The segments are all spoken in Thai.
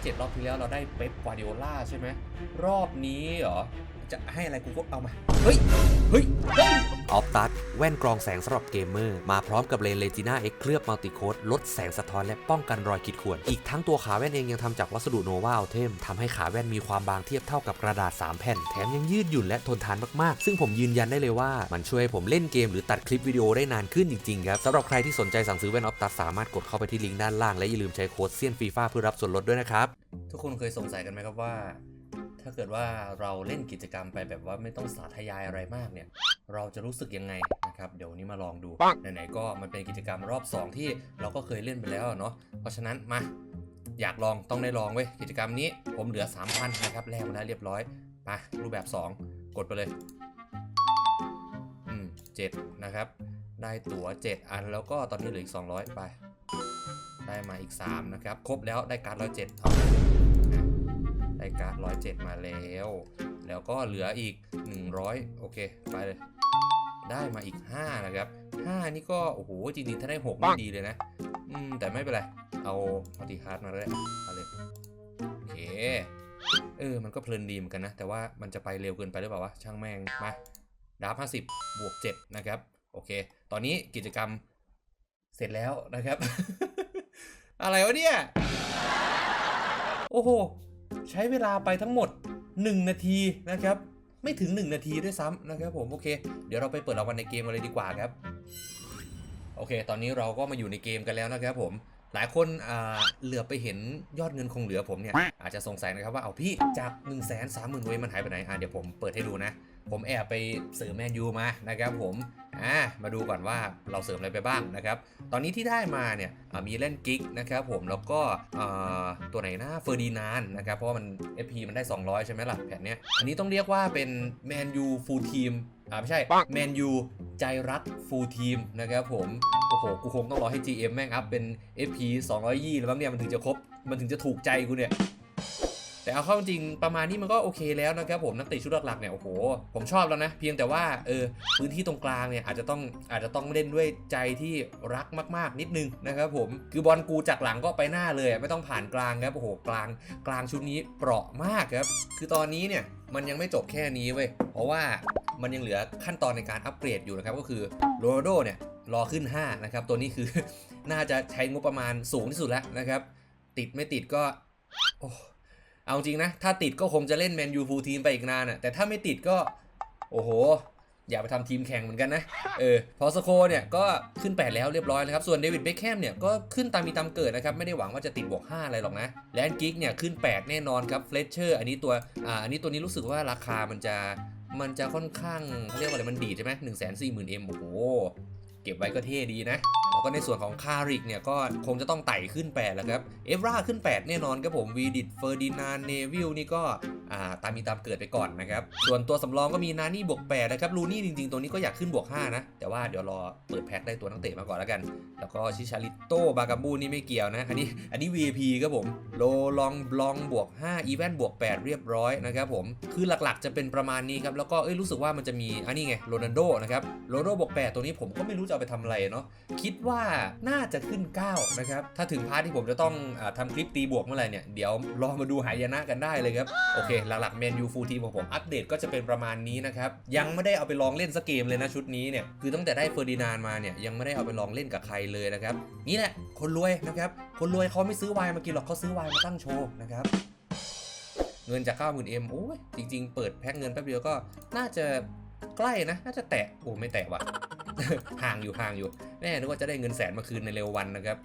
107รอบที่แล้วเราได้เป๊ปกวาร์ดิโอล่าใช่ไหมรอบนี้เหรอจะให้อะไรกูก็เอามา เฮ้ย เฮ้ย เฮ้ยออฟตัด แว่นกรองแสงสำหรับเกมเมอร์ มาพร้อมกับเลนเลจิน่าเอ็กเคลือบมัลติโคดลดแสงสะท้อนและป้องกันรอยขีดข่วน อีกทั้งตัวขาแว่นเองยังทำจากวัสดุโนวาอัลเทมทำให้ขาแว่นมีความบางเทียบเท่ากับกระดาษ 3 แผ่น แถมยังยืดหยุ่นและทนทานมากๆ ซึ่งผมยืนยันได้เลยว่ามันช่วยผมเล่นเกมหรือตัดคลิปวิดีโอได้นานขึ้นจริงๆครับสำหรับใครที่สนใจสั่งซื้อแว่นออฟตัสสามารถกดเข้าไปที่ลิงก์ด้านล่างและอย่าลืมใช้โค้ดเซียนฟีฟ่าเพื่อรับส่วนลดด้วยนะครับทุกคนเคยสงสัยกันไหมครับว่า ถ้าเกิดว่าเราเล่นกิจกรรมไปแบบว่าไม่ต้องสาธยายอะไรมากเนี่ย เราจะรู้สึกยังไงนะครับ เดี๋ยววันนี้มาลองดู ไหนๆก็มันเป็นกิจกรรมรอบ 2 ที่เราก็เคยเล่นไปแล้วอะเนาะ เพราะฉะนั้นมา อยากลองต้องได้ลองเว้ย กิจกรรมนี้ผมเหลือ 3,000 นะครับ แลกมาแล้วเรียบร้อย ไปรูปแบบ 2 กดไปเลย อืมเจ็ดนะครับ ได้ตั๋ว 7 อันแล้วก็ตอนนี้เหลืออีก 200 ไป ได้มาอีก 3 นะครับ ครบแล้วได้การ์ดร้อยเจ็ดเอานะ ได้การ์ดร้อยเจ็ดมาแล้ว แล้วก็เหลืออีก 100 โอเค ไปเลย ได้มาอีก 5 นะครับ 5 นี่ก็ โอ้โห จริงๆ ถ้าได้ 6 นี่ดีเลยนะ อืม แต่ไม่เป็นไร เอามัลติคาร์ดมาเลยเอาเลยโอเค เออ มันก็เพลินดีเหมือนกันนะ แต่ว่ามันจะไปเร็วเกินไปหรือเปล่าวะ ช่างแม่ง มาดาบ50 บวก 7 นะครับ โอเค ตอนนี้กิจกรรมเสร็จแล้วนะครับ อะไรวะเนี่ย โอ้โห ใช้เวลาไปทั้งหมด 1 นาทีนะครับ ไม่ถึง 1 นาทีด้วยซ้ำนะครับผมโอเค เดี๋ยวเราไปเปิดรางวัลในเกมกันเลยดีกว่าครับ โอเค ตอนนี้เราก็มาอยู่ในเกมกันแล้วนะครับผมหลายคนเหลือไปเห็นยอดเงินคงเหลือผมเนี่ย อาจจะสงสัยนะครับว่าเอาพี่จาก 1 3 0 0 0 0เวยมันหายไปไหนอะเดี๋ยวผมเปิดให้ดูนะ ผมแอบไปเสริมแมนยูมานะครับผม อ่ามาดูก่อนว่าเราเสริมอะไรไปบ้างนะครับ ตอนนี้ที่ได้มาเนี่ยมีเล่นกิกนะครับผมแล้วก็ตัวไหนนะเฟอร์ดินานนะครับ เพราะว่ามัน FP มันได้ 200 ใช่ไหมล่ะแผ่นเนี้ยอันนี้ต้องเรียกว่าเป็นแมนยูฟูลทีมอ่าไม่ใช่แมนยูใจรักฟูลทีมนะครับผมโอ้โห กูคงต้องรอให้ GM แม่งอัพเป็น FP 220แล้วบ้างเนี่ยมันถึงจะครบ มันถึงจะถูกใจกูเนี่ย แต่เอาเข้าจริงประมาณนี้มันก็โอเคแล้วนะครับผมนักเตะชุดหลักๆเนี่ยโอ้โหผมชอบแล้วนะ เพียงแต่ว่าเออพื้นที่ตรงกลางเนี่ยอาจจะต้องอาจจะต้องเล่นด้วยใจที่รักมากๆ นิดนึงนะครับผมคือบอลกูจากหลังก็ไปหน้าเลยไม่ต้องผ่านกลางครับโอ้โหกลางกลางชุดนี้เปราะมากครับคือตอนนี้เนี่ยมันยังไม่จบแค่นี้เว้ยเพราะว่ามันยังเหลือขั้นตอนในการอัปเกรดอยู่นะครับก็คือโรนัลโดเนี่ยรอขึ้น 5 นะครับ ตัวนี้คือน่าจะใช้งบประมาณสูงที่สุดแล้วนะครับ ติดไม่ติดก็ โอ้ เอาจริงนะ ถ้าติดก็คงจะเล่นแมนยูฟูลทีมไปอีกนานอะแต่ถ้าไม่ติดก็ โอ้โห อย่าไปทำทีมแข่งเหมือนกันนะ เออ พอสโคเนี่ยก็ขึ้น 8 แล้วเรียบร้อยนะครับ ส่วนเดวิดเบคแฮมเนี่ยก็ขึ้นตามมีตามเกิดนะครับ ไม่ได้หวังว่าจะติดบวก 5 อะไรหรอกนะ แลนกิกเนี่ยขึ้น 8 แน่นอนครับ เฟลเชอร์อันนี้ตัว อ่า อันนี้ตัวนี้รู้สึกว่าราคามันจะมันจะค่อนข้างเขาเรียกว่าอะไรมันดีใช่ไหมหนึ่งแสนสี่หมื่นเอ็มโอ้โห เก็บไว้ก็เท่ดีนะ แล้วก็ในส่วนของคาริกเนี่ยก็คงจะต้องไต่ขึ้น 8 แล้วครับ เอฟราขึ้น 8 แน่นอนครับผมวีดิตเฟอร์ดินานเนวิลนี่ก็ อ่าตามมีตามเกิดไปก่อนนะครับส่วนตัวสำรองก็มีนานี่บวก8นะครับลูนี่จริงๆ ตัวนี้ก็อยากขึ้นบวก5นะแต่ว่าเดี๋ยวรอเปิดแพ็คได้ตัวนักเตะมาก่อนแล้วกัน แล้วก็ชิชาริโตบากาบูนี่ไม่เกี่ยวนะอันนี้อันนี้ VIP ครับผมโลลองบลองบวก5อีเวนบวก 8 เรียบร้อยนะครับผมคือหลักๆจะเป็นประมาณนี้ครับแล้วก็เอ้ยรู้สึกว่ามันจะมีอันนี้ไงโรนัลโดนะครับโรนัลโดบวก8ตัวนี้ผมก็ไม่รู้จะเอาไปทำอะไรเนาะคิดว่าน่าจะขึ้น 9 นะครับ ถ้าถึงพาร์ทที่ผมจะต้องอาทำคลิปตีบวกเมื่อไหร่เนี่ยเดี๋ยวรอมาดูหายนะกันได้เลยครับ โอเคหลักๆเมนยูฟูลทีมของผมอัปเดตก็จะเป็นประมาณนี้นะครับ ยังไม่ได้เอาไปลองเล่นสักเกมเลยนะชุดนี้เนี่ยคือตั้งแต่ได้เฟอร์ดินานมาเนี่ยยังไม่ได้เอาไปลองเล่นกับใครเลยนะครับนี่แหละคนรวยนะครับคนรวยเขาไม่ซื้อไวน์มากินหรอกเขาซื้อไวน์มาตั้งโชว์นะครับเงินจาก90,000 M โอ้ยจริง ๆ เปิดแพ็คเงินแป๊บเดียวก็น่าจะใกล้นะ น่าจะแตะโอ้ไม่แตะว่ะ ห่างอยู่ห่างอยู่ แน่นึกว่าจะได้เงินแสนมาคืนในเร็ววันนะครับ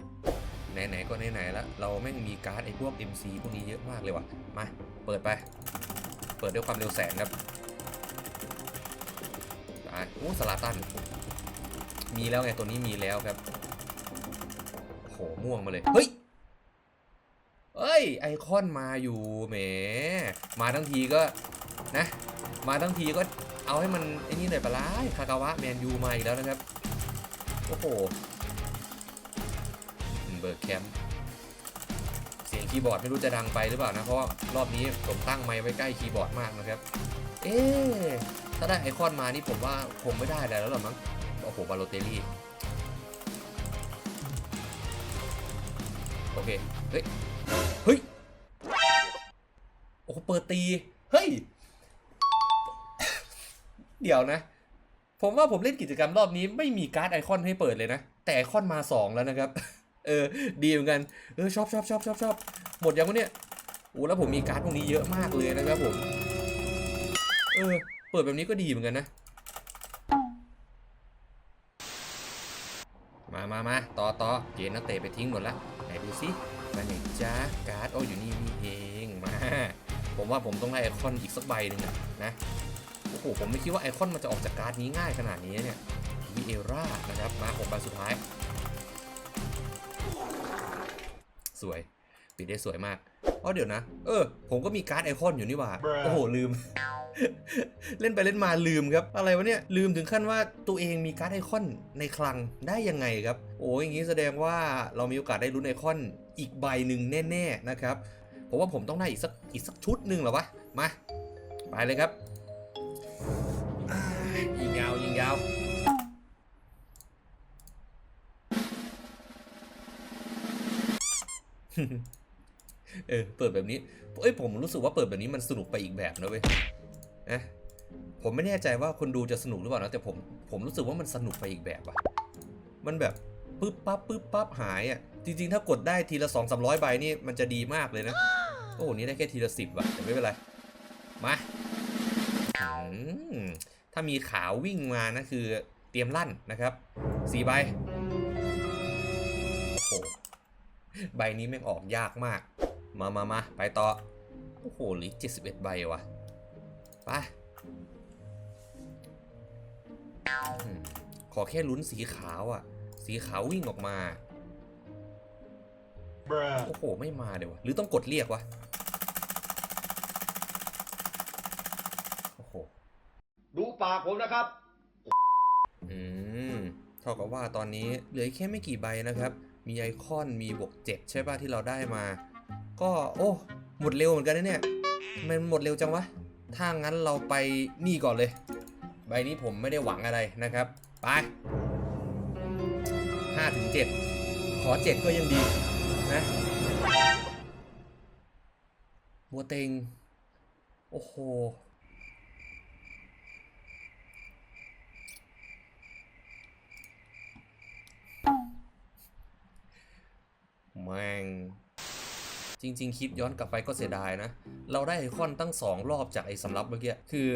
ไหน ๆ ก็ไหนๆแล้ว เราแม่งมีการ์ดไอ้พวก MC พวกนี้เยอะมากเลยว่ะ มา เปิดไป เปิดด้วยความเร็วแสงครับไปโอ้สลาตัน มีแล้วไงตัวนี้มีแล้วครับโหม่วงมาเลย เฮ้ยเอ้ย ไอคอนมาอยู่แหม มาทั้งทีก็นะ มาทั้งทีก็เอาให้มันไอ้นี่หน่อยปะล่ะคากาวะแมนยูมาอีกแล้วนะครับ โอ้โหเบิร์แคมป์ เสียงคีย์บอร์ดไม่รู้จะดังไปหรือเปล่านะ เพราะรอบนี้ผมตั้งไมค์ไว้ใกล้คีย์บอร์ดมากนะครับ เอ๊ถ้าได้ไอคอนมานี่ผมว่าคงไม่ได้แล้วหรอมั้ง โอ้โหบาโลเตลลี่ โอเค เฮ้ย เฮ้ย โอ้เปิดตี เฮ้ย เดี๋ยวนะ ผมว่าผมเล่นกิจกรรมรอบนี้ไม่มีการ์ดไอคอนให้เปิดเลยนะ แต่ไอคอนมาสองแล้วนะครับ เออ ดีเหมือนกัน เออชอบชอบชอบชอบชอบหมดยังวะเนี่ยโอ้แล้วผมมีการ์ดพวกนี้เยอะมากเลยนะครับผม เออ เปิดแบบนี้ก็ดีเหมือนกันนะ มามามาต่อต่อเกณฑ์นักเตะไปทิ้งหมดละ ไหนดูสิมาไหนจ้าการ์ดโอ้อยู่นี่นี่เองมา ผมว่าผมต้องได้ไอคอนอีกสักใบหนึ่งอะนะโอ้โหผมไม่คิดว่าไอคอนมันจะออกจากการ์ดนี้ง่ายขนาดนี้เนี่ยมีเอร่านะครับมาหกใบสุดท้าย สวย ปิดได้สวยมากอ๋อเดี๋ยวนะ เออ ผมก็มีการ์ดไอคอนอยู่นี่หว่า โอ้โห ลืม เล่นไปเล่นมาลืมครับ อะไรวะเนี่ย ลืมถึงขั้นว่าตัวเองมีการ์ดไอคอนในคลังได้ยังไงครับ โอ้ยอย่างนี้แสดงว่าเรามีโอกาสได้ลุ้นไอคอนอีกใบหนึ่งแน่ๆนะครับผมว่าผมต้องได้อีกสักอีกสักชุดหนึ่งเหรอวะ มา ไปเลยครับอ่ายิงยาวยิงยาว เออเปิดแบบนี้เอ้ยผมรู้สึกว่าเปิดแบบนี้มันสนุกไปอีกแบบนะเว้ยนะผมไม่แน่ใจว่าคนดูจะสนุกหรือเปล่านะแต่ผมผมรู้สึกว่ามันสนุกไปอีกแบบอะมันแบบปึ๊บปั๊บปึ๊บปั๊บหายอะจริงๆ ถ้ากดได้ทีละสองสามร้อยใบนี่มันจะดีมากเลยนะ โอ้โหนี่ได้แค่ทีละสิบว่ะแต่ไม่เป็นไร มาอืมถ้ามีขาววิ่งมานะคือเตรียมลั่นนะครับสี่ใบโอ้โห ใบนี้แม่งออกยากมาก มามามาไปต่อ โอ้โหเหลือเจ็ดสิบเอ็ดใบว่ะไปอืมขอแค่ลุ้นสีขาวอะ สีขาววิ่งออกมา Bruh. โอ้โห ไม่มาเดี๋ยววะหรือต้องกดเรียกวะ โอ้โห ดูปากผมนะครับ อืม เท่ากับว่าตอนนี้เหลือแค่ไม่กี่ใบนะครับ มีไอคอนมีบวกเจ็ดใช่ป่ะที่เราได้มา ก็โอ้หมดเร็วเหมือนกันนะเนี่ยมันหมดเร็วจังวะถ้างั้นเราไปนี่ก่อนเลย ใบนี้ผมไม่ได้หวังอะไรนะครับ ไปห้าถึงเจ็ดขอเจ็ดก็ยังดีนะบัวเต็ง โอ้โห แม่ง จริง ๆคิดย้อนกลับไปก็เสียดายนะ เราได้ไอคอนตั้งสองรอบจากไอ้สำรับเมื่อกี้ คือ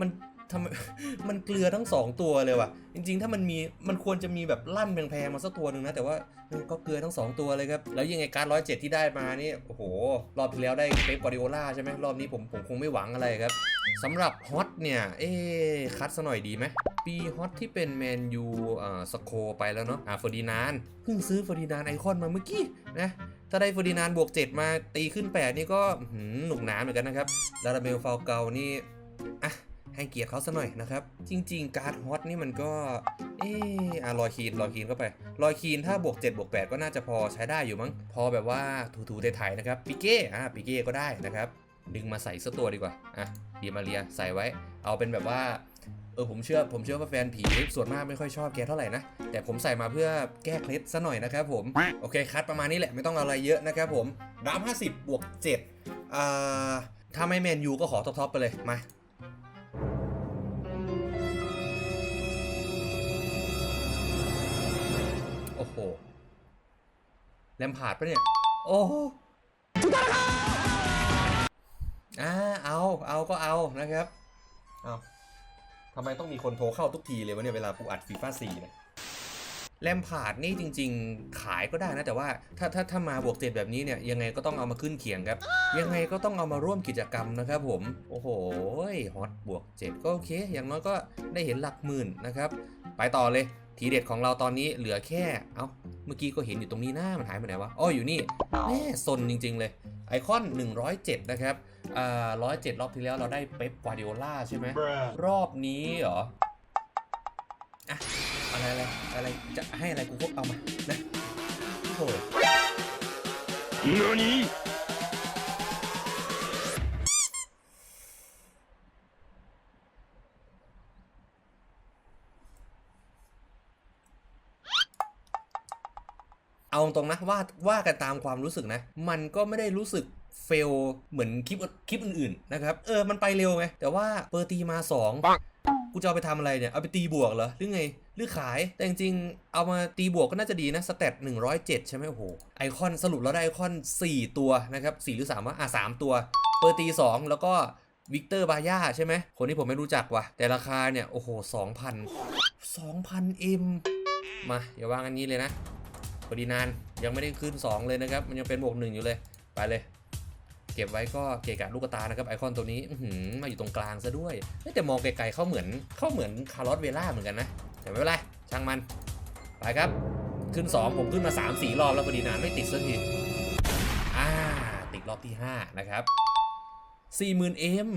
มันทำไมมันเกลือทั้งสองตัวเลยว่ะ จริง ๆ ถ้ามันมีมันควรจะมีแบบลั่นแพงๆมาสักตัวหนึ่งนะ แต่ว่าก็เกลือทั้งสองตัวเลยครับ แล้วยังไงการร้อยเจ็ดที่ได้มานี่ โอ้โห รอบที่แล้วได้เป๊ปกวาริโอลาใช่ไหมรอบนี้ผมผมคงไม่หวังอะไรครับสำหรับฮอตเนี่ย เอ๊คัดซะหน่อยดีไหม ปีฮอตที่เป็นแมนยูอ่าสโคไปแล้วเนาะอ่าเฟอร์ดินานเพิ่งซื้อเฟอร์ดินานไอคอนมาเมื่อกี้นะถ้าได้เฟอร์ดินานบวก 7 มาตีขึ้น 8 นี่ก็หหนุกหนาเหมือนกันนะครับลาลาเบลฟาวเกานี่อะให้เกียรติเขาซะหน่อยนะครับ จริง ๆ การ์ดฮอตนี่มันก็ เอออะลอยคีนลอยคีนเข้าไปลอยคีนถ้าบวก 7 บวก 8 ก็น่าจะพอใช้ได้อยู่มั้ง พอแบบว่าถูๆไทยๆนะครับปิเก้อะปิเก้ก็ได้นะครับ ดึงมาใส่สักตัวดีกว่า อะดีมาเรียใส่ไว้ เอาเป็นแบบว่า เออผมเชื่อผมเชื่อว่าแฟนผีส่วนมากไม่ค่อยชอบแกเท่าไหร่นะ แต่ผมใส่มาเพื่อแก้เคล็ดซะหน่อยนะครับผม โอเคคัดประมาณนี้แหละไม่ต้องเอาอะไรเยอะนะครับผมดาม50บวก7อ่าถ้าไม่แมนยูก็ขอท็อปๆไปเลยมาโอ้โหแลมพาร์ดปะเนี่ย โอ้โหอ่าเอาเอาก็เอานะครับเอา ทำไมต้องมีคนโทรเข้าทุกทีเลยวะเนี่ยเวลากูอัดฟีฟ่าสี่เนี่ยแลมพาดนี่จริง ๆ ขายก็ได้นะแต่ว่าถ้าถ้าถ้ามาบวกเจ็ดแบบนี้เนี่ยยังไงก็ต้องเอามาขึ้นเขียงครับ ยังไงก็ต้องเอามาร่วมกิจกรรมนะครับผม โอ้โหฮอตบวก7ก็โอเค อย่างน้อยก็ได้เห็นหลักหมื่นนะครับ ไปต่อเลยทีเด็ดของเราตอนนี้เหลือแค่ เอ้า เมื่อกี้ก็เห็นอยู่ตรงนี้หน้ามันหายไปไหนวะอ๋ออยู่นี่แม่ซนจริง ๆ เลย ไอคอน 107 นะครับ อ่า107รอบที่แล้วเราได้เป๊ปกวาร์ดิโอล่าใช่ไหม Bruh. รอบนี้เหรออะอะไรอะไรอะไร จะให้อะไรกูก็เอามา นะโอ้โห NANI? เอาเอาตรงนะว่าว่ากันตามความรู้สึกนะ มันก็ไม่ได้รู้สึก เฟลเหมือนคลิปคลิปอื่นๆนะครับเออมันไปเร็วไงแต่ว่าเปอร์ตีมา2กูจะเอาไปทำอะไรเนี่ย เอาไปตีบวกเหรอ หรือไง หรือขาย แต่จริงๆ เอามาตีบวกก็น่าจะดีนะ สเตต107 ใช่ไหมโอ้โห ไอคอนสรุปแล้วได้ไอคอน 4 ตัวนะครับ4หรือ3วะอะ 3 ตัว เปอร์ตี 2 แล้วก็วิกเตอร์บาย่าใช่ไหม คนที่ผมไม่รู้จักว่ะ แต่ราคาเนี่ย โอ้โห 2,000 2,000 M มา อย่าวางอันนี้เลยนะพอดีนานยังไม่ได้ขึ้น 2 เลยนะครับ มันยังเป็นบวกหนึ่งอยู่เลย ไปเลย เก็บไว้ก็เกะกะลูกตานะครับไอคอนตัวนี้หืมาอยู่ตรงกลางซะด้วยแต่มองไกลๆเขาเหมือนเขาเหมือนคาร์ลอสเวล่าเหมือนกันนะแต่ไม่เป็นไรช่างมันไปครับ ขึ้น 2 ผมขึ้นมา 3 4 รอบแล้วพอดีนานไม่ติดสักทีอ่าติดรอบที่ 5 นะครับ 40,000 M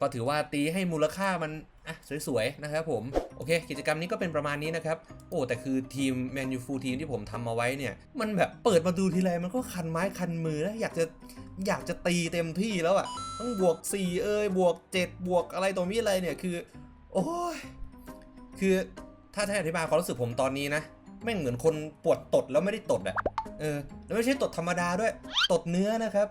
ก็ถือว่าตีให้มูลค่ามัน อะสวยๆนะครับผมโอเคกิจกรรมนี้ก็เป็นประมาณนี้นะครับโอ้แต่คือทีมแมนยูฟูทีมที่ผมทำมาไว้เนี่ยมันแบบเปิดมาดูทีไรมันก็คันไม้คันมือแล้วอยากจะอยากจะตีเต็มที่แล้วอะ่ะต้องบวก 4 เอ้ยบวก 7 บวกอะไรตัวมีอะไรเนี่ยคือ โอ้ยคือถ้าถ้อธิบายความรู้สึกผมตอนนี้นะแม่งเหมือนคนปวดตดแล้วไม่ได้ตดอะ่ะเออแล้วไม่ใช่ตดธรรมดาด้วย ตดเนื้อนะครับ